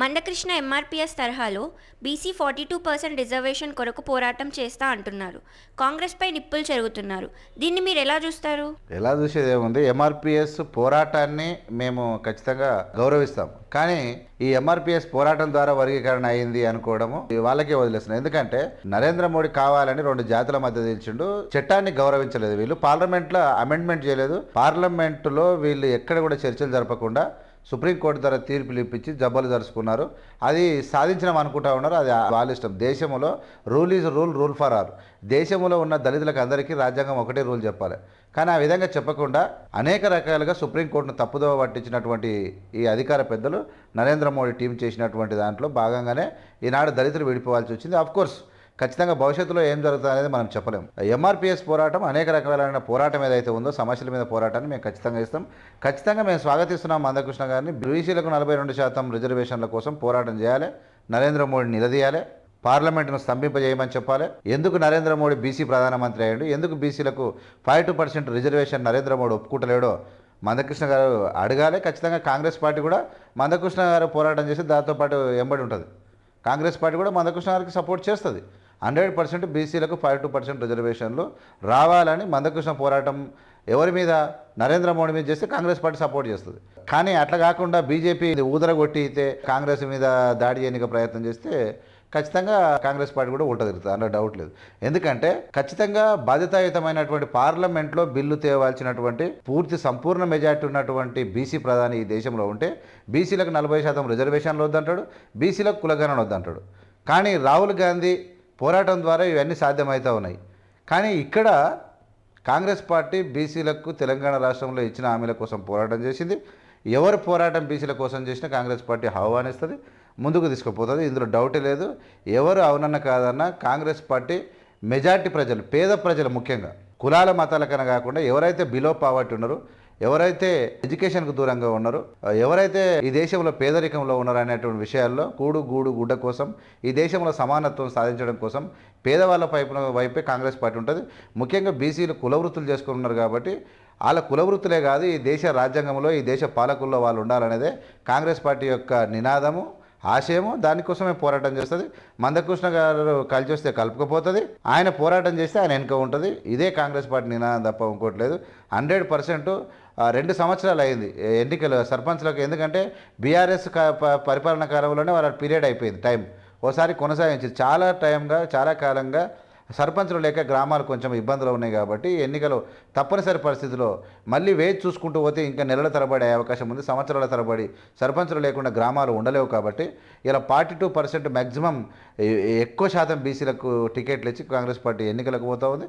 Mandakrishna MRPS తరహాలో BC forty two percent reservation కొరకు పోరాటం చేస్తా అంటున్నారు. కాంగ్రెస్పై నిప్పులు చెరుగుతున్నారు. దీన్ని మీరు ఎలా చూస్తారు? ఎలా చూసేది ఏముంది? ఎంఆర్పిఎస్ పోరాటాన్ని మేము ఖచ్చితంగా గౌరవిస్తాం కానీ ఈ ఎంఆర్పిఎస్ పోరాటం ద్వారా వర్గీకరణ అయింది అనుకోవడము వాళ్ళకే వదిలేస్తున్నాం. ఎందుకంటే నరేంద్ర మోడీ కావాలని రెండు జాతుల మధ్య తెచ్చిండు చట్టాన్ని గౌరవించలేదు వీళ్ళు. పార్లమెంట్లో అమెండ్మెంట్ చేయలేదు. పార్లమెంట్లో వీళ్ళు ఎక్కడ కూడా చర్చలు జరపకుండా సుప్రీంకోర్టు ద్వారా తీర్పులు ఇప్పించి జబ్బలు జరుచుకున్నారు. అది సాధించడం అనుకుంటా ఉన్నారు. అది వాళ్ళ ఇష్టం. దేశంలో rule is rule rule for all. దేశంలో ఉన్న దళితులకు అందరికీ రాజ్యాంగం ఒకటే రూల్ చెప్పాలి. కానీ ఆ విధంగా చెప్పకుండా అనేక రకాలుగా సుప్రీంకోర్టును తప్పుదోవ పట్టించినటువంటి ఈ అధికార పెద్దలు నరేంద్ర మోడీ టీం చేసినటువంటి దాంట్లో భాగంగానే ఈనాడు దళితులు విడిపోవాల్సి వచ్చింది. ఆఫ్ కోర్స్ ఖచ్చితంగా భవిష్యత్తులో ఏం జరుగుతుంది అనేది మనం చెప్పలేం. ఎంఆర్పిఎస్ పోరాటం అనేక రకాలైన పోరాటం ఏదైతే ఉందో సమస్యల మీద పోరాటాన్ని మేము ఖచ్చితంగా ఇస్తాం ఖచ్చితంగా మేము స్వాగతిస్తున్నాం మందకృష్ణ గారిని. బీసీలకు నలభై రెండు శాతం రిజర్వేషన్ల కోసం పోరాటం చేయాలి. నరేంద్ర మోడీని నిలదీయాలి. పార్లమెంటును స్తంభింపజేయమని చెప్పాలి. ఎందుకు నరేంద్ర మోడీ బీసీ ప్రధానమంత్రి అయ్యాడు? ఎందుకు బీసీలకు five two percent reservation Narendra Modi ఒప్పుకుంటలేడో Mandakrishna garu అడగాలి. ఖచ్చితంగా కాంగ్రెస్ పార్టీ కూడా మందకృష్ణ గారు పోరాటం చేసి దాంతోపాటు ఎంబడి ఉంటుంది. కాంగ్రెస్ పార్టీ కూడా మందకృష్ణ గారికి సపోర్ట్ చేస్తుంది. హండ్రెడ్ పర్సెంట్ బీసీలకు ఫైవ్ టూ పర్సెంట్ రిజర్వేషన్లు రావాలని మందకృష్ణ పోరాటం ఎవరి మీద నరేంద్ర మోడీ మీద చేస్తే కాంగ్రెస్ పార్టీ సపోర్ట్ చేస్తుంది. కానీ అట్లా కాకుండా బీజేపీ ఊదరగొట్టితే కాంగ్రెస్ మీద దాడి చేయడానికి ప్రయత్నం చేస్తే ఖచ్చితంగా కాంగ్రెస్ పార్టీ కూడా ఉల్టా అందులో డౌట్ లేదు. ఎందుకంటే ఖచ్చితంగా బాధ్యతాయుతమైనటువంటి పార్లమెంట్లో బిల్లు తేవాల్సినటువంటి పూర్తి సంపూర్ణ మెజార్టీ ఉన్నటువంటి బీసీ ప్రధాని ఈ దేశంలో ఉంటే బీసీలకు నలభై శాతం రిజర్వేషన్లు వద్దంటాడు బీసీలకు కులగణన వద్దంటాడు. కానీ రాహుల్ గాంధీ పోరాటం ద్వారా ఇవన్నీ సాధ్యమవుతూ ఉన్నాయి. కానీ ఇక్కడ కాంగ్రెస్ పార్టీ బీసీలకు తెలంగాణ రాష్ట్రంలో ఇచ్చిన హామీల కోసం పోరాటం చేసింది. ఎవరు పోరాటం బీసీల కోసం చేసినా కాంగ్రెస్ పార్టీ ఆహ్వానిస్తుంది ముందుకు తీసుకుపోతుంది. ఇందులో డౌట్ లేదు. ఎవరు అవునన్న కాదన్న కాంగ్రెస్ పార్టీ మెజార్టీ ప్రజలు పేద ప్రజలు ముఖ్యంగా కులాల మతాల కన్నా కాకుండా ఎవరైతే బిలో పావర్టీ ఉన్నారో ఎవరైతే ఎడ్యుకేషన్కు దూరంగా ఉన్నారో ఎవరైతే ఈ దేశంలో పేదరికంలో ఉన్నారో అనేటువంటి విషయాల్లో కూడు గూడు గుడ్డ కోసం ఈ దేశంలో సమానత్వం సాధించడం కోసం పేదవాళ్ళ వైపున వైపే కాంగ్రెస్ పార్టీ ఉంటుంది. ముఖ్యంగా బీసీలు కులవృత్తులు చేసుకుని ఉన్నారు కాబట్టి వాళ్ళ కులవృత్తులే కాదు ఈ దేశ రాజ్యాంగంలో ఈ దేశ పాలకుల్లో వాళ్ళు ఉండాలనేదే కాంగ్రెస్ పార్టీ యొక్క నినాదము. ఆశయము దానికోసమే పోరాటం చేస్తుంది. మందకృష్ణ గారు కలిసి వస్తే కలుపుకపోతుంది. ఆయన పోరాటం చేస్తే ఆయన వెనుక ఉంటుంది. ఇదే కాంగ్రెస్ పార్టీ నినాదం తప్ప ఇంకోటి లేదు. హండ్రెడ్ పర్సెంట్ రెండు సంవత్సరాలు అయింది ఎన్నికలు సర్పంచ్లకు. ఎందుకంటే బీఆర్ఎస్ పరిపాలన కాలంలోనే వాళ్ళ పీరియడ్ అయిపోయింది టైం. ఓసారి కొనసాగించింది. చాలా టైంగా చాలా కాలంగా సర్పంచులు లేక గ్రామాలు కొంచెం ఇబ్బందులు ఉన్నాయి కాబట్టి ఎన్నికలు తప్పనిసరి పరిస్థితిలో మళ్ళీ వేచి చూసుకుంటూ పోతే ఇంకా నెలల తరబడి అయ్యే అవకాశం ఉంది. సంవత్సరాల తరబడి సర్పంచులు లేకుండా గ్రామాలు ఉండలేవు కాబట్టి ఇలా ఫార్టీ టూ పర్సెంట్ మ్యాక్సిమం ఎక్కువ శాతం బీసీలకు టికెట్లు ఇచ్చి కాంగ్రెస్ పార్టీ ఎన్నికలకు పోతూ ఉంది.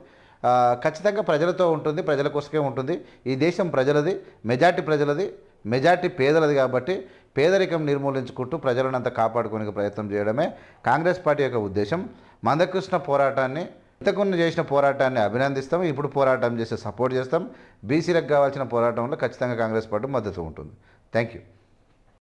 ఖచ్చితంగా ప్రజలతో ఉంటుంది ప్రజల కోసమే ఉంటుంది. ఈ దేశం ప్రజలది మెజార్టీ ప్రజలది మెజార్టీ పేదలది కాబట్టి పేదరికం నిర్మూలించుకుంటూ ప్రజలను కాపాడుకునే ప్రయత్నం చేయడమే కాంగ్రెస్ పార్టీ యొక్క ఉద్దేశం. మందకృష్ణ పోరాటాన్ని ఇంతకుముందు చేసిన పోరాటాన్ని అభినందిస్తాం ఇప్పుడు పోరాటం చేస్తే సపోర్ట్ చేస్తాం. బీసీలకు కావాల్సిన పోరాటంలో ఖచ్చితంగా కాంగ్రెస్ పార్టీ మద్దతు ఉంటుంది. Thank you.